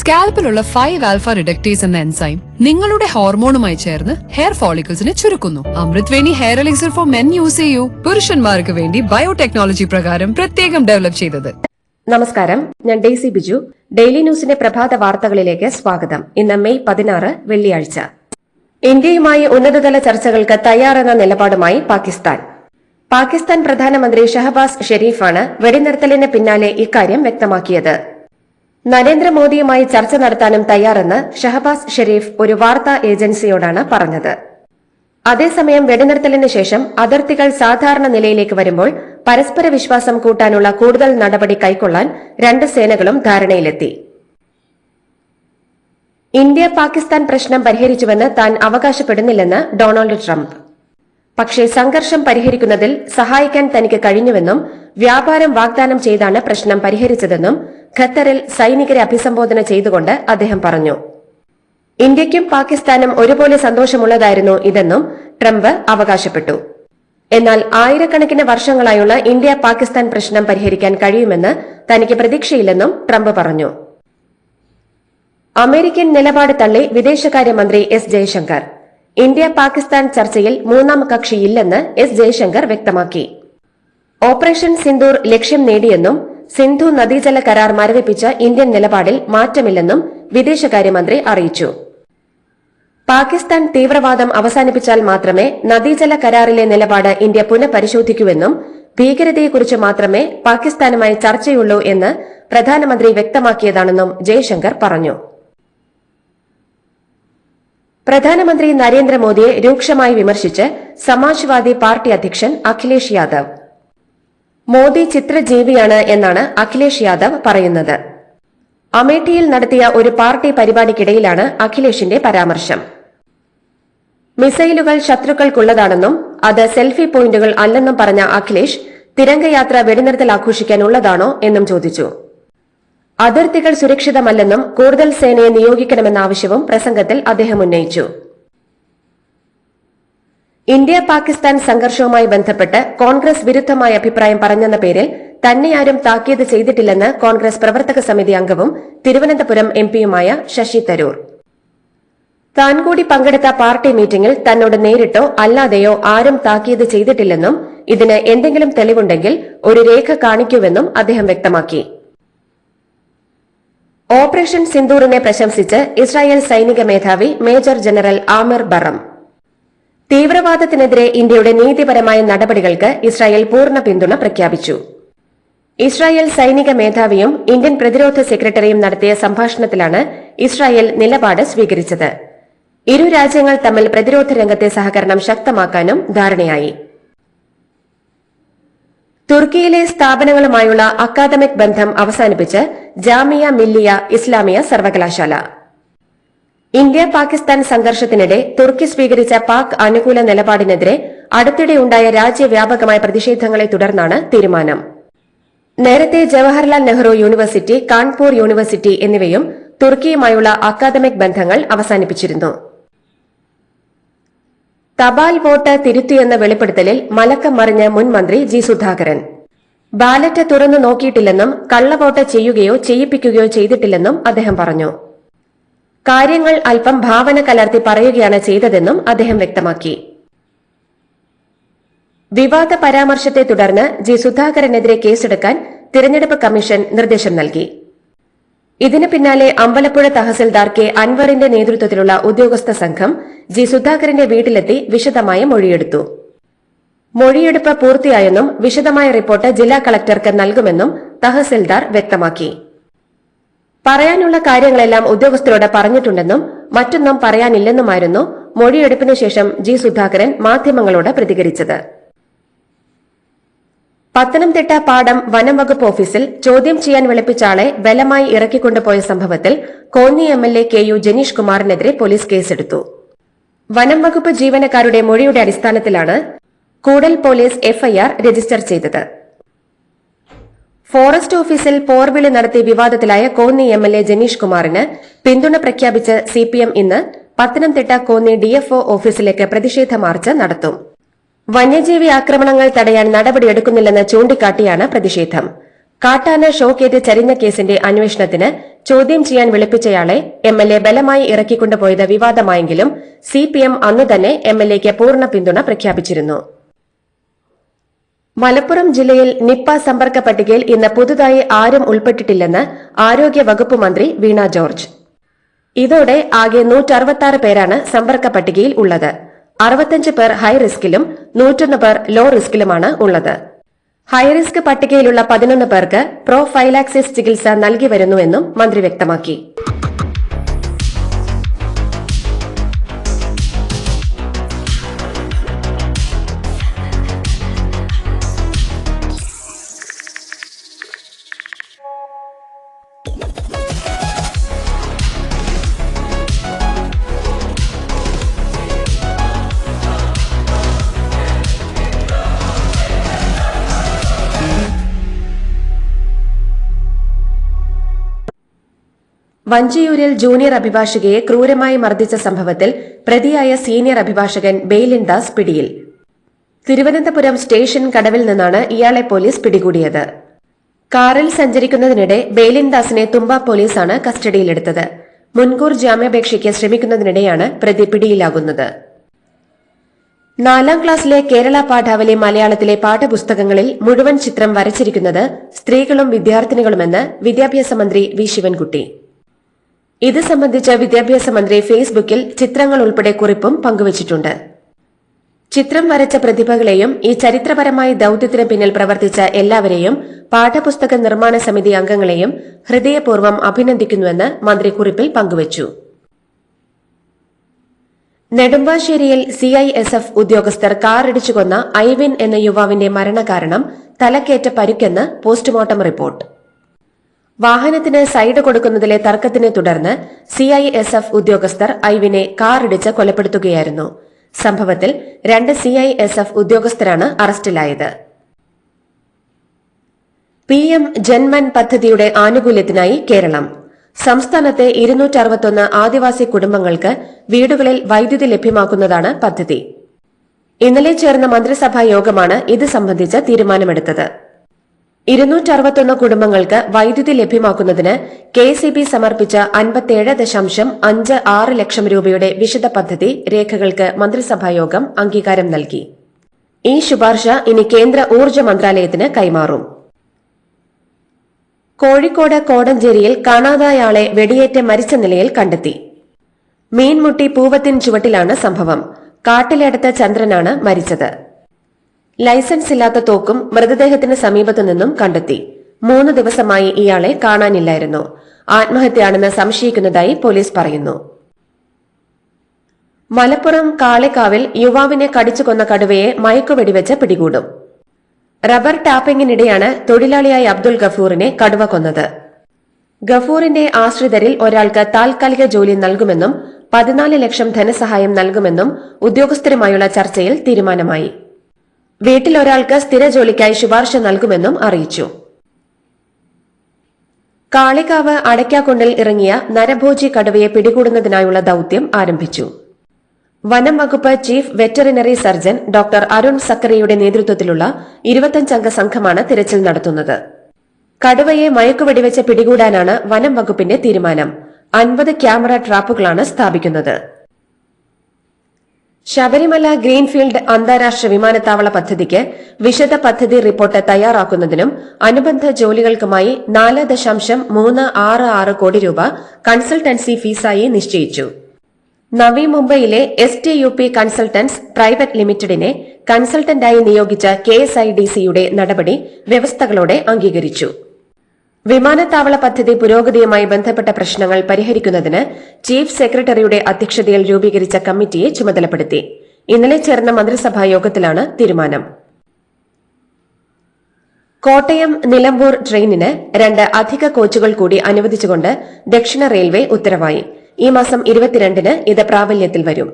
സ്കാൽപ്പിലുള്ള five alpha reductase എന്ന enzyme നിങ്ങളുടെ ഹോർമോണുമായി ചേർന്ന് ഹെയർ ഫോളിക്കിൾസിനെ ചുരുക്കുന്നു. Amrut Veni hair elixir for men use ചെയ്യൂ. പുരുഷന്മാർക്ക് വേണ്ടി ബയോടെക്നോളജി പ്രകാരം പ്രത്യേകം ഡെവലപ്പ് ചെയ്തത്. നമസ്കാരം. ഞാൻ ഡെയ്സി ബിജു. ഡെയിലി ന്യൂസിന്റെ പ്രഭാത വാർത്തകളിലേക്ക് സ്വാഗതം. ഇന്ന് മെയ് പതിനാറ് വെള്ളിയാഴ്ച. ഇന്ത്യയുമായി ഉന്നതതല ചർച്ചകൾക്ക് തയ്യാറെന്ന നിലപാടുമായി പാകിസ്ഥാൻ. പാകിസ്ഥാൻ പ്രധാനമന്ത്രി ഷഹബാസ് ഷെരീഫാണ് വെടിനിർത്തലിന് പിന്നാലെ ഇക്കാര്യം വ്യക്തമാക്കിയത്. നരേന്ദ്രമോദിയുമായി ചർച്ച നടത്താനും തയ്യാറെന്ന് ഷഹബാസ് ഷെരീഫ് ഒരു വാർത്താ ഏജൻസിയോടാണ് പറഞ്ഞത്. അതേസമയം വെടിനിർത്തലിന് ശേഷം അതിർത്തികൾ സാധാരണ നിലയിലേക്ക് വരുമ്പോൾ പരസ്പര വിശ്വാസം കൂട്ടാനുള്ള കൂടുതൽ നടപടി കൈക്കൊള്ളാൻ രണ്ട് സേനകളും ധാരണയിലെത്തി. ഇന്ത്യ പാകിസ്ഥാൻ പ്രശ്നം പരിഹരിച്ചുവെന്ന് താൻ അവകാശപ്പെടുന്നില്ലെന്ന് ഡൊണാൾഡ് ട്രംപ്. പക്ഷേ സംഘർഷം പരിഹരിക്കുന്നതിൽ സഹായിക്കാൻ തനിക്ക് കഴിഞ്ഞുവെന്നും വ്യാപാരം വാഗ്ദാനം ചെയ്താണ് പ്രശ്നം പരിഹരിച്ചതെന്നും ഖത്തറിൽ സൈനികരെ അഭിസംബോധന ചെയ്തുകൊണ്ട് അദ്ദേഹം പറഞ്ഞു. ഇന്ത്യയ്ക്കും പാകിസ്ഥാനും ഒരുപോലെ സന്തോഷമുള്ളതായിരുന്നു ഇതെന്നും ട്രംപ് അവകാശപ്പെട്ടു. എന്നാൽ ആയിരക്കണക്കിന് വർഷങ്ങളായുള്ള ഇന്ത്യ പാകിസ്ഥാൻ പ്രശ്നം പരിഹരിക്കാൻ കഴിയുമെന്ന് തനിക്ക് പ്രതീക്ഷയില്ലെന്നും ട്രംപ് പറഞ്ഞു. അമേരിക്കൻ നിലപാട് തള്ളി വിദേശകാര്യമന്ത്രി എസ് ജയശങ്കർ. ഇന്ത്യ പാകിസ്ഥാൻ ചർച്ചയിൽ മൂന്നാം കക്ഷിയില്ലെന്ന് എസ് ജയശങ്കർ വ്യക്തമാക്കി. ഓപ്പറേഷൻ സിന്ദൂർ ലക്ഷ്യം നേടിയെന്നും സിന്ധു നദീജല കരാർ മരവിപ്പിച്ച ഇന്ത്യൻ നിലപാടിൽ മാറ്റമില്ലെന്നും വിദേശകാര്യമന്ത്രി അറിയിച്ചു. പാകിസ്ഥാൻ തീവ്രവാദം അവസാനിപ്പിച്ചാൽ മാത്രമേ നദീജല കരാറിലെ നിലപാട് ഇന്ത്യ പുനഃപരിശോധിക്കൂവെന്നും ഭീകരതയെക്കുറിച്ച് മാത്രമേ പാകിസ്ഥാനുമായി ചർച്ചയുള്ളൂ എന്ന് പ്രധാനമന്ത്രി വ്യക്തമാക്കിയതാണെന്നും ജയശങ്കർ പറഞ്ഞു. പ്രധാനമന്ത്രി നരേന്ദ്രമോദിയെ രൂക്ഷമായി വിമർശിച്ച് സമാജ്വാദി പാർട്ടി അധ്യക്ഷൻ അഖിലേഷ് യാദവ്. മോദി ചിത്രജീവിയാണ് എന്നാണ് അഖിലേഷ് യാദവ് പറയുന്നത്. അമേഠിയിൽ നടത്തിയ ഒരു പാർട്ടി പരിപാടിക്കിടയിലാണ് അഖിലേഷിന്റെ പരാമർശം. മിസൈലുകൾ ശത്രുക്കൾക്കുള്ളതാണെന്നും അത് സെൽഫി പോയിന്റുകൾ അല്ലെന്നും പറഞ്ഞ അഖിലേഷ് തിരംഗയാത്ര വെടിനിർത്തൽ ആഘോഷിക്കാനുള്ളതാണോ എന്നും ചോദിച്ചു. അതിർത്തികൾ സുരക്ഷിതമല്ലെന്നും കൂടുതൽ സേനയെ നിയോഗിക്കണമെന്ന ആവശ്യവും പ്രസംഗത്തിൽ അദ്ദേഹം ഉന്നയിച്ചു. ഇന്ത്യ പാകിസ്ഥാൻ സംഘർഷവുമായി ബന്ധപ്പെട്ട് കോൺഗ്രസ് വിരുദ്ധമായ അഭിപ്രായം പറഞ്ഞെന്ന പേരിൽ തന്നെയാരും താക്കീത് ചെയ്തിട്ടില്ലെന്ന് കോൺഗ്രസ് പ്രവർത്തക സമിതി അംഗവും തിരുവനന്തപുരം എംപിയുമായ ശശി തരൂർ. താൻ കൂടി പങ്കെടുത്ത പാർട്ടി മീറ്റിംഗിൽ തന്നോട് നേരിട്ടോ അല്ലാതെയോ ആരും താക്കീത് ചെയ്തിട്ടില്ലെന്നും ഇതിന് എന്തെങ്കിലും തെളിവുണ്ടെങ്കിൽ ഒരു രേഖ കാണിക്കുവെന്നും അദ്ദേഹം വ്യക്തമാക്കി. ഓപ്പറേഷൻ സിന്ദൂറിനെ പ്രശംസിച്ച് ഇസ്രായേൽ സൈനിക മേധാവി മേജർ ജനറൽ ആമിർ ബറം. തീവ്രവാദത്തിനെതിരെ ഇന്ത്യയുടെ നീതിപരമായ നടപടികൾക്ക് ഇസ്രായേൽ പൂർണ പിന്തുണ പ്രഖ്യാപിച്ചു. ഇസ്രായേൽ സൈനിക മേധാവിയും ഇന്ത്യൻ പ്രതിരോധ സെക്രട്ടറിയും നടത്തിയ സംഭാഷണത്തിലാണ് ഇസ്രായേൽ നിലപാട് സ്വീകരിച്ചത്. ഇരു രാജ്യങ്ങൾ തമ്മിൽ പ്രതിരോധ രംഗത്തെ സഹകരണം ശക്തമാക്കാനും ധാരണയായി. തുർക്കിയിലെ സ്ഥാപനങ്ങളുമായുള്ള അക്കാദമിക് ബന്ധം അവസാനിപ്പിച്ച് ജാമിയ മില്ലിയ ഇസ്ലാമിയ സർവകലാശാല. ഇന്ത്യ പാകിസ്ഥാൻ സംഘർഷത്തിനിടെ തുർക്കി സ്വീകരിച്ച പാക് അനുകൂല നിലപാടിനെതിരെ അടുത്തിടെയുണ്ടായ രാജ്യവ്യാപകമായ പ്രതിഷേധങ്ങളെ തുടർന്നാണ് തീരുമാനം. നേരത്തെ ജവഹർലാൽ നെഹ്റു യൂണിവേഴ്സിറ്റി കാൺപൂർ യൂണിവേഴ്സിറ്റി എന്നിവയും തുർക്കിയുമായുള്ള അക്കാദമിക് ബന്ധങ്ങൾ അവസാനിപ്പിച്ചിരുന്നു. തപാൽ വോട്ട് തിരുത്തിയെന്ന വെളിപ്പെടുത്തലിൽ മലക്കം മറിഞ്ഞ മുൻ മന്ത്രി ജി സുധാകരൻ. ബാലറ്റ് തുറന്നു നോക്കിയിട്ടില്ലെന്നും കള്ളവോട്ട് ചെയ്യുകയോ ചെയ്യിപ്പിക്കുകയോ ചെയ്തിട്ടില്ലെന്നും അദ്ദേഹം പറഞ്ഞു. കാര്യങ്ങൾ അല്പം ഭാവന കലർത്തി പറയുകയാണ് ചെയ്തതെന്നും അദ്ദേഹം വ്യക്തമാക്കി. വിവാദ പരാമർശത്തെ തുടർന്ന് ജി സുധാകരനെതിരെ കേസെടുക്കാൻ തിരഞ്ഞെടുപ്പ് കമ്മീഷൻ നിർദ്ദേശം നൽകി. ഇതിന് പിന്നാലെ അമ്പലപ്പുഴ തഹസിൽദാർ കെ. അൻവറിന്റെ നേതൃത്വത്തിലുള്ള ഉദ്യോഗസ്ഥ സംഘം ജി. സുധാകരന്റെ വീട്ടിലെത്തി വിശദമായ മൊഴിയെടുത്തു. മൊഴിയെടുപ്പ് പൂർത്തിയായെന്നും വിശദമായ റിപ്പോർട്ട് ജില്ലാ കളക്ടർക്ക് നൽകുമെന്നും തഹസിൽദാർ വ്യക്തമാക്കി. പറയാനുള്ള കാര്യങ്ങളെല്ലാം ഉദ്യോഗസ്ഥരോട് പറഞ്ഞിട്ടുണ്ടെന്നും മറ്റൊന്നും പറയാനില്ലെന്നുമായിരുന്നു മൊഴിയെടുപ്പിനുശേഷം ജി. സുധാകരൻ മാധ്യമങ്ങളോട് പ്രതികരിച്ചത്. പത്തനംതിട്ട പാടം വനം വകുപ്പ് ഓഫീസിൽ ചോദ്യം ചെയ്യാൻ വിളിപ്പിച്ചാളെ ബലമായി ഇറക്കിക്കൊണ്ടുപോയ സംഭവത്തിൽ Konni M L A K U Janeesh കുമാറിനെതിരെ police കേസെടുത്തു. വനം വകുപ്പ് ജീവനക്കാരുടെ മൊഴിയുടെ അടിസ്ഥാനത്തിലാണ് കൂടൽ പോലീസ് എഫ്ഐആർ രജിസ്റ്റർ ചെയ്തത്. ഫോറസ്റ്റ് ഓഫീസിൽ പോർവിളി നടത്തി വിവാദത്തിലായ Konni M L A Janeesh കുമാറിന് പിന്തുണ പ്രഖ്യാപിച്ച് സിപിഎം ഇന്ന് പത്തനംതിട്ട കോന്നി ഡിഎഫ്ഒ ഓഫീസിലേക്ക് പ്രതിഷേധ മാർച്ച് നടത്തും. വന്യജീവി ആക്രമണങ്ങൾ തടയാൻ നടപടിയെടുക്കുന്നില്ലെന്ന് ചൂണ്ടിക്കാട്ടിയാണ് പ്രതിഷേധം. കാട്ടാന ഷോക്കേറ്റ് ചരിഞ്ഞ കേസിന്റെ അന്വേഷണത്തിന് ചോദ്യം ചെയ്യാൻ വിളിപ്പിച്ചയാളെ എം എൽ എ ബലമായി ഇറക്കിക്കൊണ്ടുപോയത് വിവാദമായെങ്കിലും സി പി എം അന്നു തന്നെ എം എൽ എക്ക് പൂർണ പിന്തുണ പ്രഖ്യാപിച്ചിരുന്നു. മലപ്പുറം ജില്ലയിൽ നിപ്പ സമ്പർക്ക പട്ടികയിൽ ഇന്ന് പുതുതായി ആരും ഉൾപ്പെട്ടിട്ടില്ലെന്ന് ആരോഗ്യ വകുപ്പ് മന്ത്രി വീണ ജോർജ്. ഇതോടെ ആകെ നൂറ്ററുപത്തി പേരാണ് സമ്പർക്ക പട്ടികയിൽ ഉള്ളത്. അറുപത്തഞ്ച് പേർ ഹൈ റിസ്കിലും നൂറ്റൊന്ന് പേർ ലോ റിസ്കിലുമാണ് ഉള്ളത്. ഹൈ റിസ്ക് പട്ടികയിലുള്ള പതിനൊന്ന് പേർക്ക് പ്രോഫൈലാക്സിസ് ചികിത്സ നൽകി വരുന്നുവെന്നും മന്ത്രി വ്യക്തമാക്കി. വഞ്ചിയൂരിൽ ജൂനിയർ അഭിഭാഷകയെ ക്രൂരമായി മർദ്ദിച്ച സംഭവത്തിൽ പ്രതിയായ സീനിയർ അഭിഭാഷകൻ ബെയിലിൻ ദാസ് പിടിയിൽ. തിരുവനന്തപുരം സ്റ്റേഷൻ കടവിൽ നിന്നാണ് ഇയാളെ പോലീസ് പിടികൂടിയത്. കാറിൽ സഞ്ചരിക്കുന്നതിനിടെ ബെയിലിൻ ദാസിനെ തുമ്പ പോലീസാണ് കസ്റ്റഡിയിലെടുത്തത്. മുൻകൂർ ജാമ്യാപേക്ഷയ്ക്ക് ശ്രമിക്കുന്നതിനിടെയാണ് പ്രതി പിടിയിലാകുന്നത്. നാലാം ക്ലാസ്സിലെ കേരള പാഠാവലി മലയാളത്തിലെ പാഠപുസ്തകങ്ങളിൽ മുഴുവൻ ചിത്രം വരച്ചിരിക്കുന്നത് സ്ത്രീകളും വിദ്യാർത്ഥിനികളുമെന്ന് വിദ്യാഭ്യാസ മന്ത്രി വി. ശിവൻകുട്ടി. ഇത് സംബന്ധിച്ച് വിദ്യാഭ്യാസ മന്ത്രി ഫേസ്ബുക്കിൽ ചിത്രങ്ങൾ ഉൾപ്പെടെ കുറിപ്പും പങ്കുവച്ചിട്ടുണ്ട്. ചിത്രം വരച്ച പ്രതിഭകളെയും ഈ ചരിത്രപരമായ ദൌത്യത്തിന് പിന്നിൽ പ്രവർത്തിച്ച എല്ലാവരെയും പാഠപുസ്തക നിർമ്മാണ സമിതി അംഗങ്ങളെയും ഹൃദയപൂർവം അഭിനന്ദിക്കുന്നുവെന്ന് മന്ത്രി കുറിപ്പിൽ പങ്കുവച്ചു. നെടുമ്പാശ്ശേരിയിൽ സിഐഎസ്എഫ് ഉദ്യോഗസ്ഥർ കാറിടിച്ചു കൊന്ന ഐവിൻ എന്ന യുവാവിന്റെ മരണകാരണം തലക്കേറ്റ പരുക്കെന്ന് പോസ്റ്റ്മോർട്ടം റിപ്പോർട്ട്. വാഹനത്തിന് സൈഡ് കൊടുക്കുന്നതിലെ തർക്കത്തിനെ തുടർന്ന് സിഐഎസ്എഫ് ഉദ്യോഗസ്ഥർ ഐവിനെ കാറിടിച്ച് കൊലപ്പെടുത്തുകയായിരുന്നു. സംഭവത്തിൽ രണ്ട് സിഐഎസ്എഫ് ഉദ്യോഗസ്ഥരാണ് അറസ്റ്റിലായത്. പി എം ജൻമൻ പദ്ധതിയുടെ ആനുകൂല്യത്തിനായി കേരളം. സംസ്ഥാനത്തെ ഇരുന്നൂറ്ററുപത്തൊന്ന് ആദിവാസി കുടുംബങ്ങൾക്ക് വീടുകളിൽ വൈദ്യുതി ലഭ്യമാക്കുന്നതാണ് പദ്ധതി. ഇന്നലെ ചേർന്ന മന്ത്രിസഭാ യോഗമാണ് ഇത് സംബന്ധിച്ച് തീരുമാനമെടുത്തത്. ഇരുന്നൂറ്ററുപത്തൊന്ന് കുടുംബങ്ങൾക്ക് വൈദ്യുതി ലഭ്യമാക്കുന്നതിന് കെ സി ബി സമർപ്പിച്ച അൻപത്തിയേഴ് ദശാംശം അഞ്ച് ആറ് ലക്ഷം രൂപയുടെ വിശദ പദ്ധതി രേഖകൾക്ക് മന്ത്രിസഭായോഗം അംഗീകാരം നൽകി. ഈ ശുപാർശ ഇനി കേന്ദ്ര ഊർജ മന്ത്രാലയത്തിന് കൈമാറും. കോഴിക്കോട് കോടഞ്ചേരിയിൽ കാണാതായാളെ വെടിയേറ്റ മരിച്ച നിലയിൽ കണ്ടെത്തി. മീൻമുട്ടി പൂവത്തിൻ ചുവട്ടിലാണ് സംഭവം. കാട്ടിലടുത്ത ചന്ദ്രനാണ് മരിച്ചത്. ലൈസൻസ് ഇല്ലാത്ത തോക്കും മൃതദേഹത്തിന് സമീപത്തു നിന്നും കണ്ടെത്തി. മൂന്ന് ദിവസമായി ഇയാളെ കാണാനില്ലായിരുന്നു. ആത്മഹത്യയാണെന്ന് സംശയിക്കുന്നതായി പോലീസ് പറയുന്നു. മലപ്പുറം കാളേക്കാവിൽ യുവാവിനെ കടിച്ചു കൊന്ന കടുവയെ മയക്കുവെടിവെച്ച് പിടികൂടും. റബ്ബർ ടാപ്പിംഗിനിടെയാണ് തൊഴിലാളിയായ അബ്ദുൾ ഗഫൂറിനെ കടുവ കൊന്നത്. ഗഫൂറിന്റെ ആശ്രിതരിൽ ഒരാൾക്ക് താൽക്കാലിക ജോലി നൽകുമെന്നും പതിനാല് ലക്ഷം ധനസഹായം നൽകുമെന്നും ഉദ്യോഗസ്ഥരുമായുള്ള ചർച്ചയിൽ തീരുമാനമായി. വീട്ടിൽ ഒരാൾക്ക് സ്ഥിര ജോലിക്കായി ശുപാർശ നൽകുമെന്നും അറിയിച്ചു. കാളികാവ് അടയ്ക്കാക്കുണ്ടിൽ ഇറങ്ങിയ നരഭോജി കടുവയെ പിടികൂടുന്നതിനായുള്ള ദൌത്യം ആരംഭിച്ചു. വനം വകുപ്പ് chief veterinary surgeon doctor Arun സക്കറിയുടെ നേതൃത്വത്തിലുള്ള ഇരുപത്തഞ്ചംഗ സംഘമാണ് തിരച്ചിൽ നടത്തുന്നത്. കടുവയെ മയക്കുവെടിവെച്ച് പിടികൂടാനാണ് വനം വകുപ്പിന്റെ തീരുമാനം. അൻപത് ക്യാമറ ട്രാപ്പുകളാണ് സ്ഥാപിക്കുന്നത്. ശബരിമല ഗ്രീൻഫീൽഡ് അന്താരാഷ്ട്ര വിമാനത്താവള പദ്ധതിക്ക് വിശദ പദ്ധതി റിപ്പോർട്ട് തയ്യാറാക്കുന്നതിനും അനുബന്ധ ജോലികൾക്കുമായി നാല് ദശാംശം മൂന്ന് ആറ് ആറ് കോടി രൂപ കൺസൾട്ടൻസി ഫീസായി നിശ്ചയിച്ചു. നവി മുംബൈയിലെ S T U P consultants private ലിമിറ്റഡിനെ കൺസൾട്ടന്റായി നിയോഗിച്ച കെ എസ് ഐ ഡി സിയുടെ നടപടി വ്യവസ്ഥകളോടെ അംഗീകരിച്ചു. വിമാനത്താവള പദ്ധതി പുരോഗതിയുമായി ബന്ധപ്പെട്ട പ്രശ്നങ്ങൾ പരിഹരിക്കുന്നതിന് ചീഫ് സെക്രട്ടറിയുടെ അധ്യക്ഷതയിൽ രൂപീകരിച്ച കമ്മിറ്റിയെ ചുമതലപ്പെടുത്തി. ഇന്നലെ ചേർന്ന മന്ത്രിസഭാ യോഗത്തിലാണ് തീരുമാനം. കോട്ടയം നിലമ്പൂർ ട്രെയിനിന് രണ്ട് അധിക കോച്ചുകൾ കൂടി അനുവദിച്ചുകൊണ്ട് ദക്ഷിണ റെയിൽവേ ഉത്തരവായി. ഈ മാസം ഇരുപത്തിരണ്ടിന് ഇത് പ്രാബല്യത്തിൽ വരും.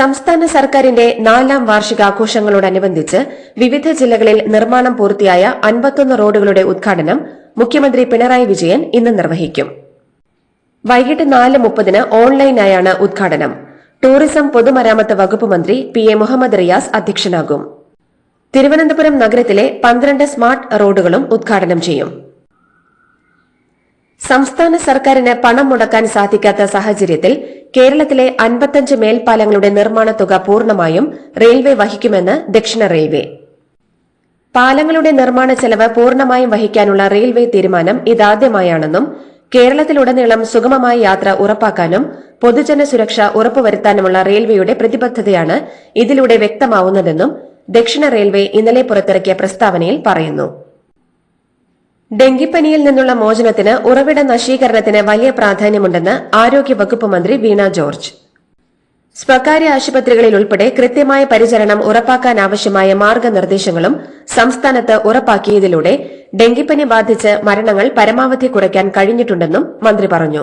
സംസ്ഥാന സർക്കാരിന്റെ നാലാം വാർഷികാഘോഷങ്ങളോടനുബന്ധിച്ച് വിവിധ ജില്ലകളിൽ നിർമ്മാണം പൂർത്തിയായ അൻപത്തൊന്ന് റോഡുകളുടെ ഉദ്ഘാടനം മുഖ്യമന്ത്രി പിണറായി വിജയൻ ഇന്ന് നിർവഹിക്കും. വൈകിട്ട് നാല് മുപ്പതിന് ഓൺലൈനായാണ് ഉദ്ഘാടനം. ടൂറിസം പൊതുമരാമത്ത് വകുപ്പ് മന്ത്രി പി എ മുഹമ്മദ് റിയാസ് അധ്യക്ഷനാകും. തിരുവനന്തപുരം നഗരത്തിലെ പന്ത്രണ്ട് സ്മാർട്ട് റോഡുകളും ഉദ്ഘാടനം ചെയ്യും. സംസ്ഥാന സർക്കാരിന് പണം മുടക്കാൻ സാധിക്കാത്ത സാഹചര്യത്തിൽ കേരളത്തിലെ അൻപത്തഞ്ച് മേൽപ്പാലങ്ങളുടെ നിർമ്മാണ തുക പൂർണമായും റെയിൽവേ വഹിക്കുമെന്ന് ദക്ഷിണ റെയിൽവേ. പാലങ്ങളുടെ നിർമ്മാണ ചെലവ് പൂർണമായും വഹിക്കാനുള്ള റെയിൽവേ തീരുമാനം ഇതാദ്യമായാണെന്നും കേരളത്തിലുടനീളം സുഗമമായ യാത്ര ഉറപ്പാക്കാനും പൊതുജന സുരക്ഷ ഉറപ്പുവരുത്താനുമുള്ള റെയിൽവേയുടെ പ്രതിബദ്ധതയാണ് ഇതിലൂടെ വ്യക്തമാവുന്നതെന്നും ദക്ഷിണ റെയിൽവേ ഇന്നലെ പുറത്തിറക്കിയ പ്രസ്താവനയിൽ പറയുന്നു. ഡെങ്കിപ്പനിയിൽ നിന്നുള്ള മോചനത്തിന് ഉറവിട നശീകരണത്തിന് വലിയ പ്രാധാന്യമുണ്ടെന്ന് ആരോഗ്യവകുപ്പ് മന്ത്രി വീണ ജോർജ്. സ്വകാര്യ ആശുപത്രികളിൽ ഉൾപ്പെടെ കൃത്യമായ പരിചരണം ഉറപ്പാക്കാനാവശ്യമായ മാർഗനിർദ്ദേശങ്ങളും സംസ്ഥാനത്ത് ഉറപ്പാക്കിയതിലൂടെ ഡെങ്കിപ്പനി ബാധിച്ച് മരണങ്ങൾ പരമാവധി കുറയ്ക്കാൻ കഴിഞ്ഞിട്ടുണ്ടെന്നും മന്ത്രി പറഞ്ഞു.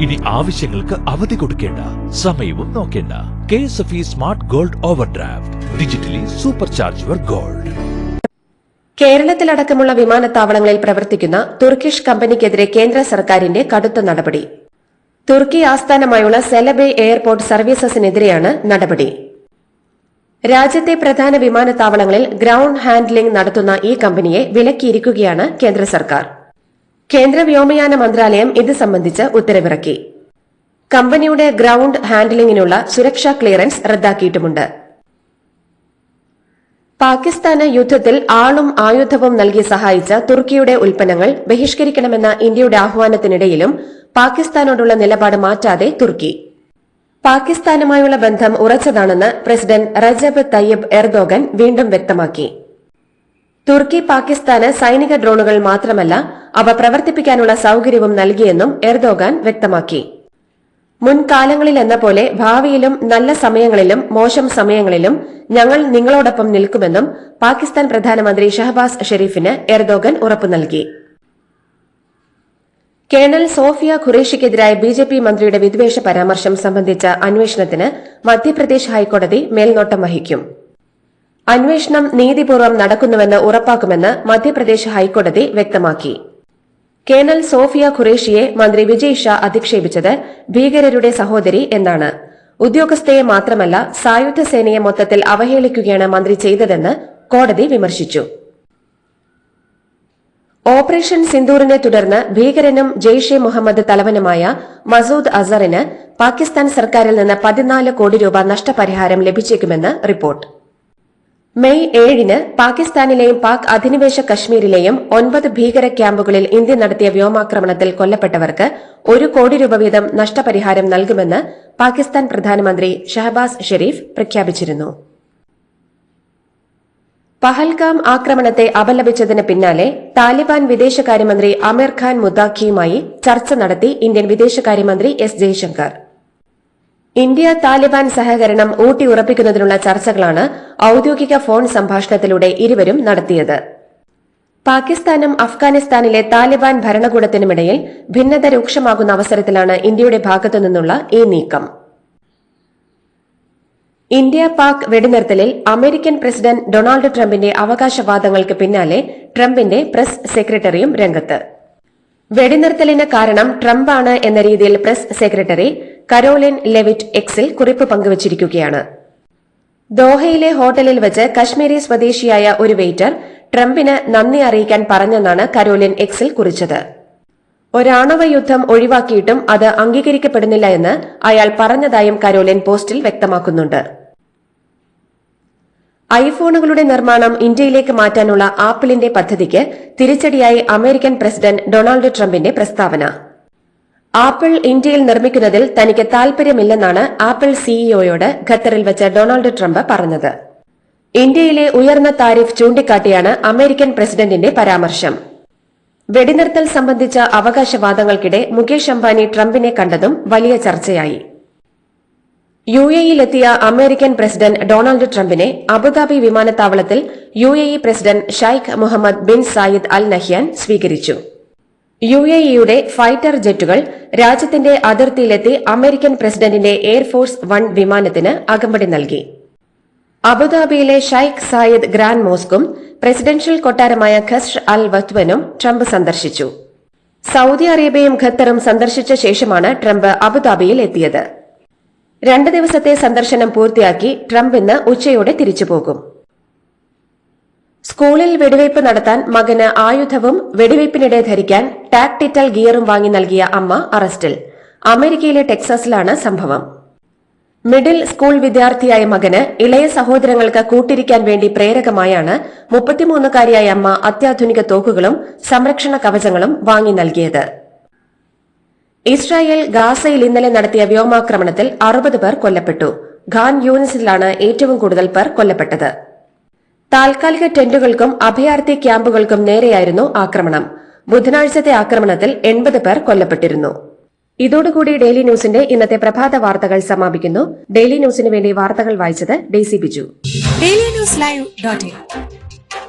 ഇനി ആവശ്യങ്ങൾക്ക് അവധി കൊടുക്കേണ്ട സമയവും നോക്കേണ്ട. K S F E smart gold overdraft digitally super charge your gold. കേരളത്തിലടക്കമുള്ള വിമാനത്താവളങ്ങളിൽ പ്രവർത്തിക്കുന്ന തുർക്കിഷ് കമ്പനിക്കെതിരെ കേന്ദ്ര സർക്കാരിന്റെ കടുത്ത നടപടി. തുർക്കി ആസ്ഥാനമായുള്ള സെലബെ എയർപോർട്ട് സർവീസസിനെതിരെയാണ് നടപടി. രാജ്യത്തെ പ്രധാന വിമാനത്താവളങ്ങളിൽ ഗ്രൌണ്ട് ഹാൻഡ്ലിംഗ് നടത്തുന്ന ഈ കമ്പനിയെ വിലക്കിയിരിക്കുകയാണ് കേന്ദ്ര സർക്കാർ. കേന്ദ്ര വ്യോമയാന മന്ത്രാലയം ഇത് സംബന്ധിച്ച് ഉത്തരവിറക്കി. കമ്പനിയുടെ ഗ്രൌണ്ട് ഹാൻഡ്ലിംഗിനുള്ള സുരക്ഷാ ക്ലിയറൻസ് റദ്ദാക്കിയിട്ടുമുണ്ട്. പാകിസ്ഥാന് യുദ്ധത്തിൽ ആളും ആയുധവും നൽകി സഹായിച്ച തുർക്കിയുടെ ഉൽപ്പന്നങ്ങൾ ബഹിഷ്കരിക്കണമെന്ന ഇന്ത്യയുടെ ആഹ്വാനത്തിനിടയിലും പാകിസ്ഥാനോടുള്ള നിലപാട് മാറ്റാതെ തുർക്കി. പാകിസ്ഥാനുമായുള്ള ബന്ധം ഉറച്ചതാണെന്ന് പ്രസിഡന്റ് റജബ് തയ്യബ് എർദോഗൻ വീണ്ടും വ്യക്തമാക്കി. തുർക്കി പാകിസ്ഥാന് സൈനിക ഡ്രോണുകൾ മാത്രമല്ല അവ പ്രവർത്തിപ്പിക്കാനുള്ള സൌകര്യവും നൽകിയെന്നും എർദോഗാൻ വ്യക്തമാക്കി. മുൻകാലങ്ങളിലെന്ന പോലെ ഭാവിയിലും നല്ല സമയങ്ങളിലും മോശം സമയങ്ങളിലും ഞങ്ങൾ നിങ്ങളോടൊപ്പം നിൽക്കുമെന്നും പാകിസ്ഥാൻ പ്രധാനമന്ത്രി ഷഹബാസ് ഷെരീഫിന് എർദോഗൻ ഉറപ്പു നൽകി. കേണൽ സോഫിയ ഖുറേഷിക്കെതിരായ ബി ജെ പി മന്ത്രിയുടെ വിദ്വേഷ പരാമർശം സംബന്ധിച്ച അന്വേഷണത്തിന് മധ്യപ്രദേശ് ഹൈക്കോടതി മേൽനോട്ടം വഹിക്കും. അന്വേഷണം നീതിപൂർവം നടക്കുന്നുവെന്ന് ഉറപ്പാക്കുമെന്ന് മധ്യപ്രദേശ് ഹൈക്കോടതി വ്യക്തമാക്കി. കേണൽ സോഫിയ ഖുറേഷിയെ മന്ത്രി വിജയ് ഷാ അധിക്ഷേപിച്ചത് ഭീകരരുടെ സഹോദരി എന്നാണ്. ഉദ്യോഗസ്ഥയെ മാത്രമല്ല സായുധ സേനയെ മൊത്തത്തിൽ അവഹേളിക്കുകയാണ് മന്ത്രി ചെയ്തതെന്ന് കോടതി വിമർശിച്ചു. ഓപ്പറേഷൻ സിന്ദൂറിനെ തുടർന്ന് ഭീകരനും ജെയ്ഷെ മുഹമ്മദ് തലവനുമായ മസൂദ് അസറിന് പാകിസ്ഥാൻ സർക്കാരിൽ നിന്ന് പതിനാല് കോടി രൂപ നഷ്ടപരിഹാരം ലഭിച്ചേക്കുമെന്ന് റിപ്പോർട്ട്. മെയ് ഏഴിന് പാകിസ്ഥാനിലെയും പാക് അധിനിവേശ കശ്മീരിലെയും ഒൻപത് ഭീകര ക്യാമ്പുകളിൽ ഇന്ത്യ നടത്തിയ വ്യോമാക്രമണത്തിൽ കൊല്ലപ്പെട്ടവർക്ക് ഒരു കോടി രൂപ വീതം നഷ്ടപരിഹാരം നൽകുമെന്ന് പാകിസ്ഥാൻ പ്രധാനമന്ത്രി ഷഹബാസ് ഷെരീഫ് പ്രഖ്യാപിച്ചിരുന്നു. പഹൽഗാം ആക്രമണത്തെ അപലപിച്ചതിന് പിന്നാലെ താലിബാൻ വിദേശകാര്യമന്ത്രി അമീർ ഖാൻ മുദ്ദാഖിയുമായി ചർച്ച നടത്തി ഇന്ത്യൻ വിദേശകാര്യമന്ത്രി എസ് ജയശങ്കർ. ഇന്ത്യ താലിബാൻ സഹകരണം ഊട്ടിയുറപ്പിക്കുന്നതിനുള്ള ചർച്ചകളാണ് ഔദ്യോഗിക ഫോൺ സംഭാഷണത്തിലൂടെ ഇരുവരും നടത്തിയത്. പാകിസ്ഥാനും അഫ്ഗാനിസ്ഥാനിലെ താലിബാൻ ഭരണകൂടത്തിനുമിടയിൽ ഭിന്നത രൂക്ഷമാകുന്ന അവസരത്തിലാണ് ഇന്ത്യയുടെ ഭാഗത്തുനിന്നുള്ള ഈ നീക്കം. ഇന്ത്യ പാക് വെടിനിർത്തലിൽ അമേരിക്കൻ പ്രസിഡന്റ് ഡൊണാൾഡ് ട്രംപിന്റെ അവകാശവാദങ്ങൾക്ക് പിന്നാലെ ട്രംപിന്റെ പ്രസ് സെക്രട്ടറിയും രംഗത്ത്. വെടിനിർത്തലിന് കാരണം ട്രംപാണ് എന്ന രീതിയിൽ പ്രസ് സെക്രട്ടറി കരോലിൻ ലെവിറ്റ് എക്സിൽ കുറിപ്പ് പങ്കുവച്ചിരിക്കുകയാണ്. ദോഹയിലെ ഹോട്ടലിൽ വെച്ച് കശ്മീരി സ്വദേശിയായ ഒരു വെയിറ്റർ ട്രംപിന് നന്ദി അറിയിക്കാൻ പറഞ്ഞെന്നാണ് കരോലിൻ എക്സിൽ കുറിച്ചത്. ഒരാണവ യുദ്ധം ഒഴിവാക്കിയിട്ടും അത് അംഗീകരിക്കപ്പെടുന്നില്ല എന്ന് അയാൾ പറഞ്ഞതായും കരോലിൻ പോസ്റ്റിൽ വ്യക്തമാക്കുന്നുണ്ട്. ഐഫോണുകളുടെ നിർമ്മാണം ഇന്ത്യയിലേക്ക് മാറ്റാനുള്ള ആപ്പിളിന്റെ പദ്ധതിക്ക് തിരിച്ചടിയായി അമേരിക്കൻ പ്രസിഡന്റ് ഡൊണാൾഡ് ട്രംപിന്റെ പ്രസ്താവന. ആപ്പിൾ ഇന്ത്യയിൽ നിർമ്മിക്കുന്നതിൽ തനിക്ക് താൽപര്യമില്ലെന്നാണ് ആപ്പിൾ സിഇഒയോട് ഖത്തറിൽ വെച്ച് ഡൊണാൾഡ് ട്രംപ് പറഞ്ഞത്. ഇന്ത്യയിലെ ഉയർന്ന താരിഫ് ചൂണ്ടിക്കാട്ടിയാണ് അമേരിക്കൻ പ്രസിഡന്റിന്റെ പരാമർശം. വെടിനിർത്തൽ സംബന്ധിച്ച അവകാശവാദങ്ങൾക്കിടെ മുകേഷ് അംബാനി ട്രംപിനെ കണ്ടതും വലിയ ചർച്ചയായി. യു എയിലെത്തിയ അമേരിക്കൻ പ്രസിഡന്റ് ഡൊണാൾഡ് ട്രംപിനെ അബുദാബി വിമാനത്താവളത്തിൽ U A president Sheikh Mohamed bin Zayed Al Nahyan സ്വീകരിച്ചു. യു എ ഇയുടെ ഫൈറ്റർ ജെറ്റുകൾ രാജ്യത്തിന്റെ അതിർത്തിയിലെത്തി അമേരിക്കൻ പ്രസിഡന്റിന്റെ എയർഫോഴ്സ് വൺ വിമാനത്തിന് അകമ്പടി നൽകി. അബുദാബിയിലെ ഷൈഖ് സായിദ് ഗ്രാൻഡ് മോസ്കും പ്രസിഡൻഷ്യൽ കൊട്ടാരമായ ഖസ്ർ അൽ വത്വനും ട്രംപ് സന്ദർശിച്ചു. സൌദി അറേബ്യയും ഖത്തറും സന്ദർശിച്ച ശേഷമാണ് ട്രംപ് അബുദാബിയിൽ എത്തിയത്. രണ്ട് ദിവസത്തെ സന്ദർശനം പൂർത്തിയാക്കി ട്രംപ് ഇന്ന് ഉച്ചയോടെ തിരിച്ചുപോകും. സ്കൂളിൽ വെടിവയ്പ് നടത്താൻ മകന് ആയുധവും വെടിവയ്പ്പിനിടെ ധരിക്കാൻ ടാക്ടിറ്റൽ ഗിയറും വാങ്ങി നൽകിയ അമ്മ അറസ്റ്റിൽ. അമേരിക്കയിലെ ടെക്സാസിലാണ് സംഭവം. മിഡിൽ സ്കൂൾ വിദ്യാർത്ഥിയായ മകന് ഇളയ സഹോദരങ്ങൾക്ക് കൂട്ടിരിക്കാൻ വേണ്ടി പ്രേരകമായാണ് മുപ്പത്തിമൂന്നുകാരിയായ അമ്മ അത്യാധുനിക തോക്കുകളും സംരക്ഷണ കവചങ്ങളും വാങ്ങി നൽകിയത്. ഇസ്രായേൽ ഗാസയിൽ ഇന്നലെ നടത്തിയ വ്യോമാക്രമണത്തിൽ അറുപത് പേർ കൊല്ലപ്പെട്ടു. ഖാൻ യൂണിസിലാണ് ഏറ്റവും കൂടുതൽ പേർ കൊല്ലപ്പെട്ടത്. താൽക്കാലിക ടെന്റുകൾക്കും അഭയാർത്ഥി ക്യാമ്പുകൾക്കും നേരെയായിരുന്നു ആക്രമണം. ബുധനാഴ്ചത്തെ ആക്രമണത്തിൽ എൺപത് പേർ കൊല്ലപ്പെട്ടിരുന്നു. ഇതോടുകൂടി ഡെയിലി ന്യൂസിന്റെ ഇന്നത്തെ പ്രഭാത വാർത്തകൾ സമാപിക്കുന്നു. ഡെയിലി ന്യൂസിന് വേണ്ടി വാർത്തകൾ വായിച്ചത് Daisy Biju. Daily news live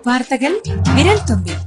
വാർത്തകൾ വിരൽ തുമ്പിൽ.